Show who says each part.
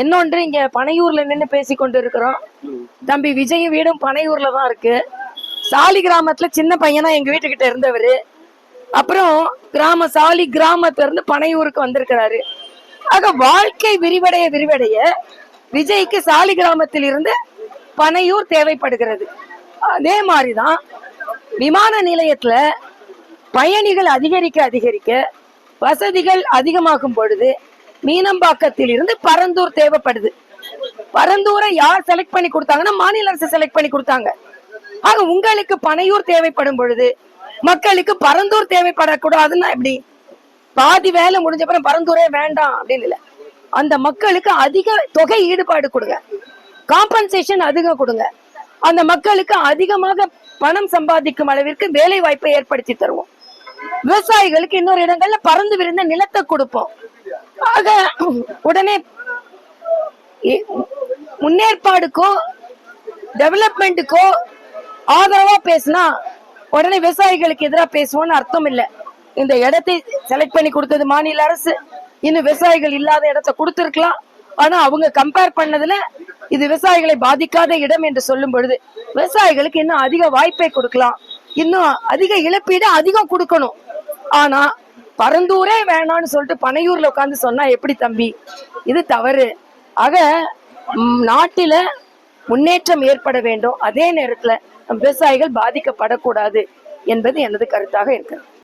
Speaker 1: இன்னொன்று இங்க பனையூர்ல நின்று பேசி கொண்டு இருக்கிறோம் தம்பி விஜய் வீடும் பனையூர்ல தான் இருக்கு. சாலி கிராமத்துல சின்ன பையனா எங்க வீட்டுக்கிட்ட இருந்தவர். அப்புறம் கிராம சாலி கிராமத்துல இருந்து பனையூருக்கு வந்திருக்கிறாரு. ஆக வாழ்க்கை விரிவடைய விரிவடைய விஜய்க்கு சாலி கிராமத்தில் இருந்து பனையூர் தேவைப்படுகிறது. அதே மாதிரிதான் விமான நிலையத்துல பயணிகள் அதிகரிக்க அதிகரிக்க வசதிகள் அதிகமாகும் பொழுது மீனம்பாக்கத்தில் இருந்து பரந்தூர் தேவைப்படுது. பரந்தூரை யார் செலக்ட் பண்ணி கொடுத்தாங்கன்னா மாநில அரசு செலக்ட் பண்ணி கொடுத்தாங்க. ஆக உங்களுக்கு பனையூர் தேவைப்படும் பொழுது மக்களுக்கு பரந்தூர் தேவைப்படக்கூடாதுன்னா எப்படி? பாதி வேலை முடிஞ்ச அப்புறம் பரந்தூரே வேண்டாம் அப்படின்னு இல்ல. அந்த மக்களுக்கு அதிக தொகை ஈடுபாடு கொடுங்க. காம்பன்சேஷன் அதிகம் கொடுங்க. அந்த மக்களுக்கு அதிகமாக பணம் சம்பாதிக்கும் அளவிற்கு வேலை வாய்ப்பை ஏற்படுத்தி தருவோம். விவசாயிகளுக்கு இன்னொரு இடங்கள்ல பறந்து விரிந்த நிலத்தை கொடுப்போம். ஆக உடனே முன்னேற்பாடுக்கோ டெவலப்மெண்ட்டுக்கோ ஆதரவா பேசினா உடனே விவசாயிகளுக்கு எதிராக பேசுவோம்னு அர்த்தம் இல்லை. இந்த இடத்தை செலக்ட் பண்ணி கொடுத்தது மாநில அரசு. இன்னும் விவசாயிகள் இல்லாத இடத்த கொடுத்துருக்கலாம். ஆனா அவங்க கம்பேர் பண்ணதுல இது விவசாயிகளை பாதிக்காத இடம் என்று சொல்லும் பொழுது விவசாயிகளுக்கு இன்னும் அதிக வாய்ப்பை கொடுக்கலாம். இன்னும் அதிக இழப்பீடு அதிகம் கொடுக்கணும். ஆனா பரந்தூரே வேணாம்னு சொல்லிட்டு பனையூர்ல உட்கார்ந்து சொன்னா எப்படி தம்பி? இது தவறு. ஆக ம், நாட்டில முன்னேற்றம் ஏற்பட வேண்டும். அதே நேரத்துல விவசாயிகள் பாதிக்கப்படக்கூடாது என்பது எனது கருத்தாக இருக்கிறது.